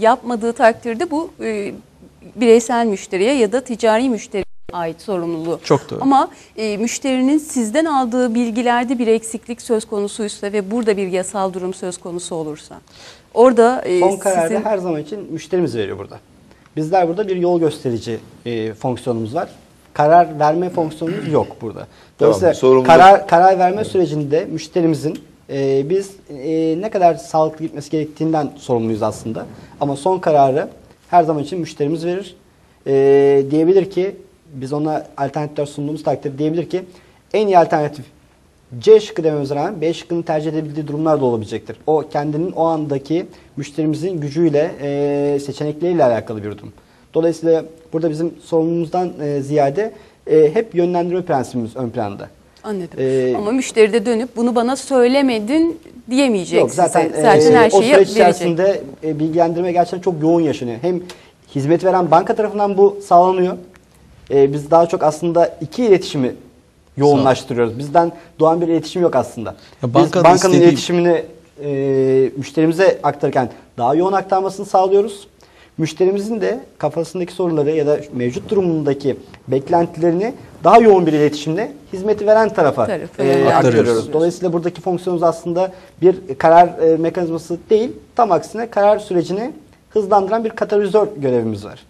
Yapmadığı takdirde bu e, bireysel müşteriye ya da ticari müşteriye ait sorumluluğu. Çok doğru. Ama e, müşterinin sizden aldığı bilgilerde bir eksiklik söz konusuysa ve burada bir yasal durum söz konusu olursa orada e, Son kararı sizin her zaman için müşterimiz veriyor burada. Bizler burada bir yol gösterici e, fonksiyonumuz var. Karar verme fonksiyonumuz yok burada. Dolayısıyla sorumluluk- karar karar verme sürecinde müşterimizin e, biz e, ne kadar sağlıklı gitmesi gerektiğinden sorumluyuz aslında. Ama son kararı her zaman için müşterimiz verir. E, diyebilir ki biz ona alternatifler sunduğumuz takdirde diyebilir ki en iyi alternatif C şıkkı dememize rağmen B şıkkını tercih edebildiği durumlar da olabilecektir. O kendinin o andaki müşterimizin gücüyle, e, seçenekleriyle alakalı bir durum. Dolayısıyla burada bizim sorumluluğumuzdan e, ziyade e, hep yönlendirme prensibimiz ön planda. Anladım. Ee, Ama müşteri de dönüp bunu bana söylemedin diyemeyecek Yok zaten, size. Zaten e, her o şeyi süreç verecek. içerisinde e, bilgilendirme gerçekten çok yoğun yaşanıyor. Hem hizmet veren banka tarafından bu sağlanıyor. E, biz daha çok aslında iki iletişimi yoğunlaştırıyoruz. Bizden doğan bir iletişim yok aslında. Ya Biz bankanın bankanın istediği- iletişimini e, müşterimize aktarırken daha yoğun aktarmasını sağlıyoruz. Müşterimizin de kafasındaki soruları ya da mevcut durumundaki beklentilerini daha yoğun bir iletişimle hizmeti veren tarafa e, aktarıyoruz. Dolayısıyla buradaki fonksiyonumuz aslında bir karar e, mekanizması değil, tam aksine karar sürecini hızlandıran bir katalizör görevimiz var.